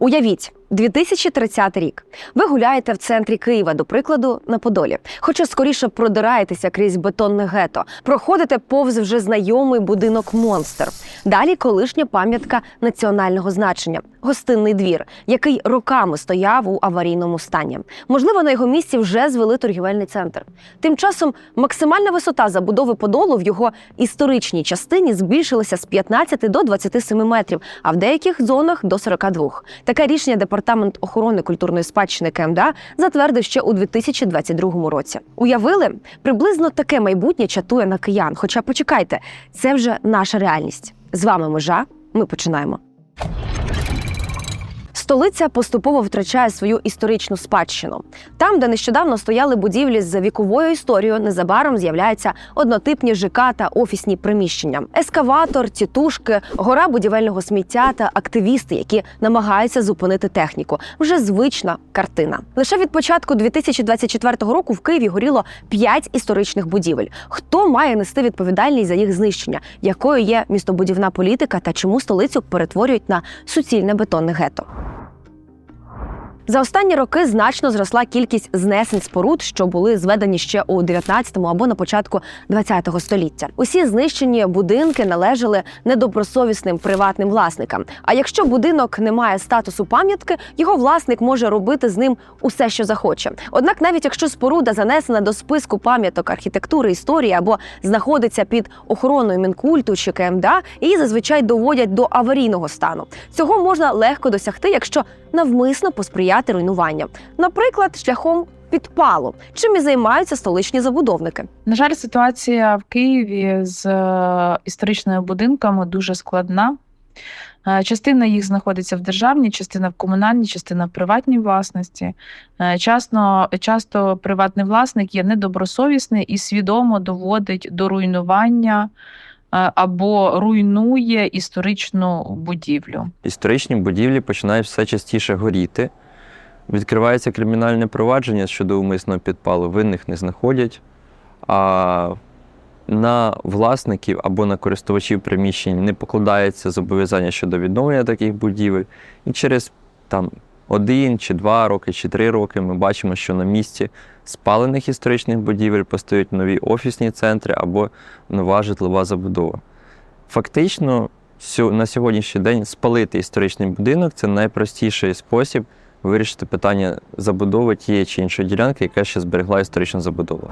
Уявіть, 2030 рік. Ви гуляєте в центрі Києва, до прикладу, на Подолі. Хоча скоріше продираєтеся крізь бетонне гето, проходите повз вже знайомий будинок Монстр. Далі колишня пам'ятка національного значення гостинний двір, який роками стояв у аварійному стані. Можливо, на його місці вже звели торгівельний центр. Тим часом максимальна висота забудови Подолу в його історичній частині збільшилася з 15 до 27 метрів, а в деяких зонах до 42. Таке рішення департамент охорони культурної спадщини КМДА затвердив ще у 2022 році. Уявили, приблизно таке майбутнє чатує на киян. Хоча почекайте, це вже наша реальність. З вами межа. Ми починаємо. Столиця поступово втрачає свою історичну спадщину. Там, де нещодавно стояли будівлі з віковою історією, незабаром з'являються однотипні ЖК та офісні приміщення, ескаватор, тітушки, гора будівельного сміття та активісти, які намагаються зупинити техніку. Вже звична картина. Лише від початку 2024 року в Києві горіло п'ять історичних будівель. Хто має нести відповідальність за їх знищення? Якою є містобудівна політика та чому столицю перетворюють на суцільне бетонне гетто? За останні роки значно зросла кількість знесень споруд, що були зведені ще у 19-му або на початку 20-го століття. Усі знищені будинки належали недобросовісним приватним власникам. А якщо будинок не має статусу пам'ятки, його власник може робити з ним усе, що захоче. Однак, навіть якщо споруда занесена до списку пам'яток архітектури, історії або знаходиться під охороною Мінкульту чи КМДА, її зазвичай доводять до аварійного стану. Цього можна легко досягти, якщо навмисно посприяти руйнуванню, наприклад, шляхом підпалу, чим і займаються столичні забудовники. На жаль, ситуація в Києві з е, історичними будинками дуже складна. Е, Частина їх знаходиться в державній, частина в комунальній, частина в приватній власності. Е, Часто, часто приватний власник є недобросовісний і свідомо доводить до руйнування або руйнує історичну будівлю. Історичні будівлі починають все частіше горіти. Відкривається кримінальне провадження щодо умисного підпалу, винних не знаходять. А на власників або на користувачів приміщень не покладається зобов'язання щодо відновлення таких будівель. І через там, один чи два роки, чи три роки ми бачимо, що на місці спалених історичних будівель постають нові офісні центри або нова житлова забудова. Фактично, на сьогоднішній день спалити історичний будинок це найпростіший спосіб вирішити питання забудови тієї чи іншої ділянки, яка ще зберегла історичну забудову.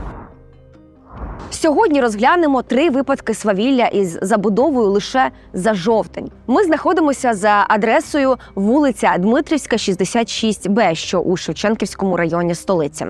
Сьогодні розглянемо три випадки свавілля із забудовою лише за жовтень. Ми знаходимося за адресою вулиця Дмитрівська, 66Б, що у Шевченківському районі столиці.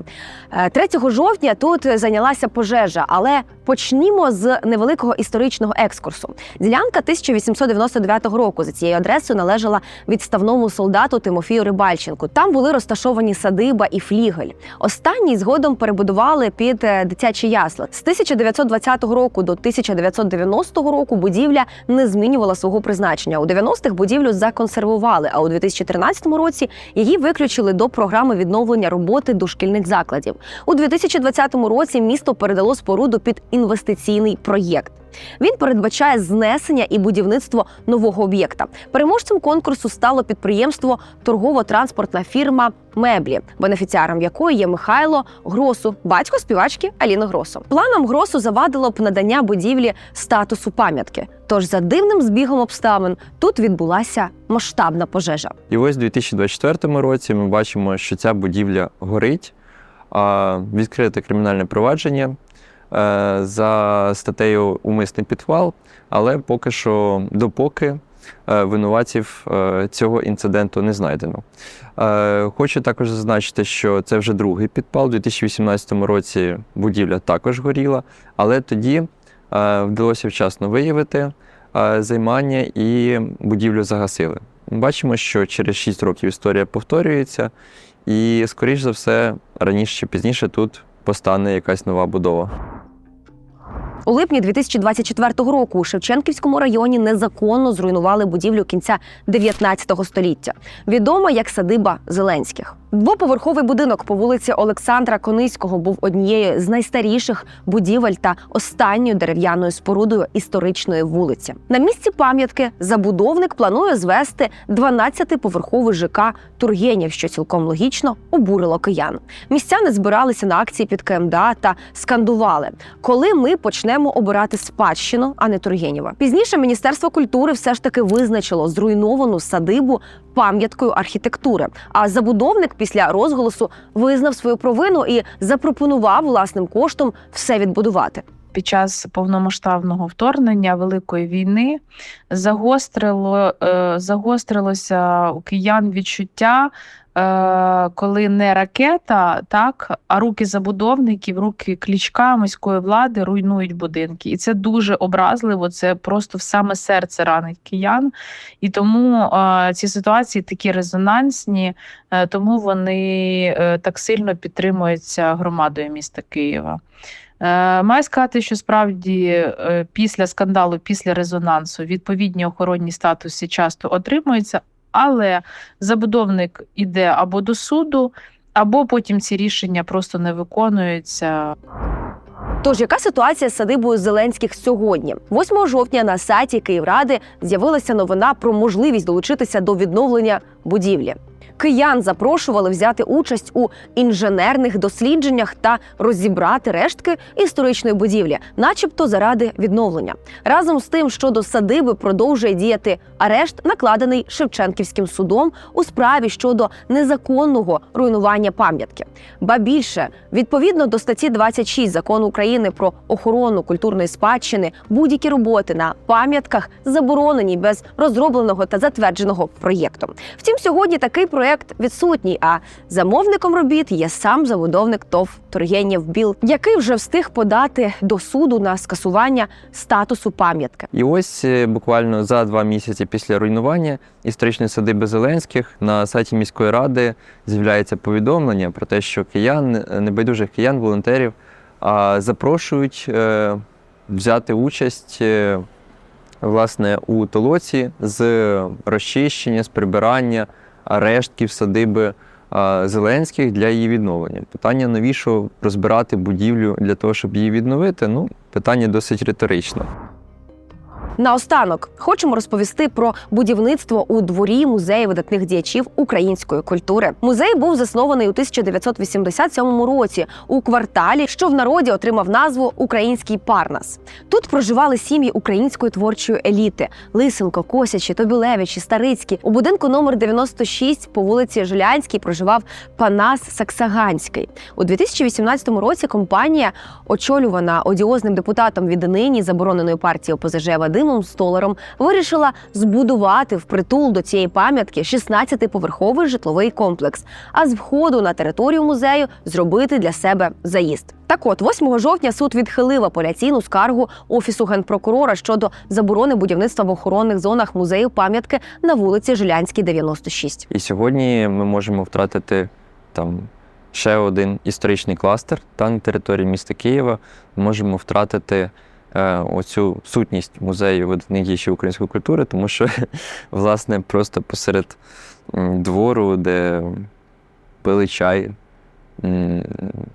Е, 3 жовтня тут зайнялася пожежа, але почнімо з невеликого історичного екскурсу. Ділянка 1899 року за цією адресою належала відставному солдату Тимофію Рибальченку. Там були розташовані садиба і флігель. Останній згодом перебудували під е, дитячі ясла. З 1920 року до 1990 року будівля не змінювала свого призначення. У 90-х будівлю законсервували, а у 2013 році її виключили до програми відновлення роботи дошкільних закладів. У 2020 році місто передало споруду під інвестиційний проєкт. Він передбачає знесення і будівництво нового об'єкта. Переможцем конкурсу стало підприємство торгово-транспортна фірма Меблі, бенефіціаром якої є Михайло Гросу, батько співачки Аліни Гросу. Планом Гросу завадило б надання будівлі статусу пам'ятки. Тож за дивним збігом обставин тут відбулася масштабна пожежа. І ось у 2024 році ми бачимо, що ця будівля горить, відкрите кримінальне провадження за статтею Умисний підвал, але поки що, допоки е, винуватців е, цього інциденту не знайдено. Е, Хочу також зазначити, що це вже другий підпал. У 2018 році будівля також горіла, але тоді е, вдалося вчасно виявити е, займання і будівлю загасили. Бачимо, що через 6 років історія повторюється, і, скоріш за все, раніше чи пізніше тут постане якась нова будова. У липні 2024 року у Шевченківському районі незаконно зруйнували будівлю кінця 19 століття, відома як садиба Зеленських. Двоповерховий будинок по вулиці Олександра Кониського був однією з найстаріших будівель та останньою дерев'яною спорудою історичної вулиці. На місці пам'ятки забудовник планує звести 12-поверховий ЖК Тургенів, що цілком логічно обурило киян. Містяни збиралися на акції під КМДА та скандували, коли ми почнемо обирати спадщину, а не Тургенєва. Пізніше Міністерство культури все ж таки визначило зруйновану садибу пам'яткою архітектури. А забудовник після розголосу визнав свою провину і запропонував власним коштом все відбудувати. Під час повномасштабного вторгнення Великої війни загострило, е, загострилося у киян відчуття, е, коли не ракета, так, а руки забудовників, руки клічка міської влади руйнують будинки. І це дуже образливо, це просто в саме серце ранить киян. І тому е, ці ситуації такі резонансні, тому вони так сильно підтримуються громадою міста Києва. Е, Маю сказати, що справді е, після скандалу, після резонансу відповідні охоронні статуси часто отримуються, але забудовник іде або до суду, або потім ці рішення просто не виконуються. Тож, яка ситуація з садибою Зеленських сьогодні? 8 жовтня на сайті Київради з'явилася новина про можливість долучитися до відновлення будівлі. Киян запрошували взяти участь у інженерних дослідженнях та розібрати рештки історичної будівлі, начебто заради відновлення. Разом з тим, щодо садиби продовжує діяти арешт, накладений Шевченківським судом у справі щодо незаконного руйнування пам'ятки. Ба більше, відповідно до статті 26 закону України про охорону культурної спадщини, будь-які роботи на пам'ятках заборонені без розробленого та затвердженого проєкту. Втім, сьогодні такий проєкт відсутній. А замовником робіт є сам забудовник ТОВ Тургенєв Біл, який вже встиг подати до суду на скасування статусу пам'ятки. І ось е, буквально за два місяці після руйнування історичної садиби Зеленських на сайті міської ради з'являється повідомлення про те, що киян, е, небайдужих киян, волонтерів запрошують е, взяти участь власне у толоці з розчищення, з прибирання рештків садиби Зеленських для її відновлення. Питання, навіщо розбирати будівлю для того, щоб її відновити? Ну, питання досить риторичне. Наостанок хочемо розповісти про будівництво у дворі музею видатних діячів української культури. Музей був заснований у 1987 році у кварталі, що в народі отримав назву Український Парнас. Тут проживали сім'ї української творчої еліти: Лисенко, Косячі, Тобілевичі, Старицькі. У будинку номер 96 по вулиці Жилянській проживав Панас Саксаганський. У 2018 році компанія, очолювана одіозним депутатом від нині забороненої партії ОПЗЖ Вадимом Столаром, вирішила збудувати впритул до цієї пам'ятки 16-поверховий житловий комплекс, а з входу на територію музею зробити для себе заїзд. Так от, 8 жовтня суд відхилив апеляційну скаргу офісу генпрокурора щодо заборони будівництва в охоронних зонах музею пам'ятки на вулиці Жилянській, 96. І сьогодні ми можемо втратити там ще один історичний кластер та на території міста Києва. Можемо втратити оцю сутність музею видатних української культури, тому що, власне, просто посеред двору, де пили чай.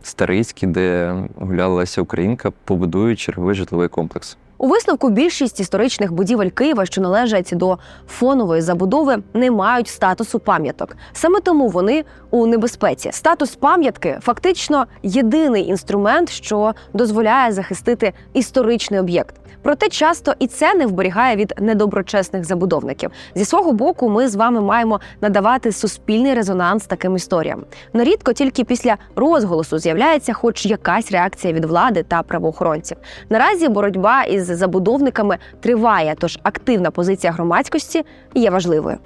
Старицький, де гулялася українка, побудують черговий житловий комплекс. У висновку більшість історичних будівель Києва, що належать до фонової забудови, не мають статусу пам'яток. Саме тому вони у небезпеці. Статус пам'ятки фактично єдиний інструмент, що дозволяє захистити історичний об'єкт. Проте часто і це не вберігає від недоброчесних забудовників. Зі свого боку, ми з вами маємо надавати суспільний резонанс таким історіям. Нерідко тільки після розголосу з'являється хоч якась реакція від влади та правоохоронців. Наразі боротьба із забудовниками триває, тож активна позиція громадськості є важливою.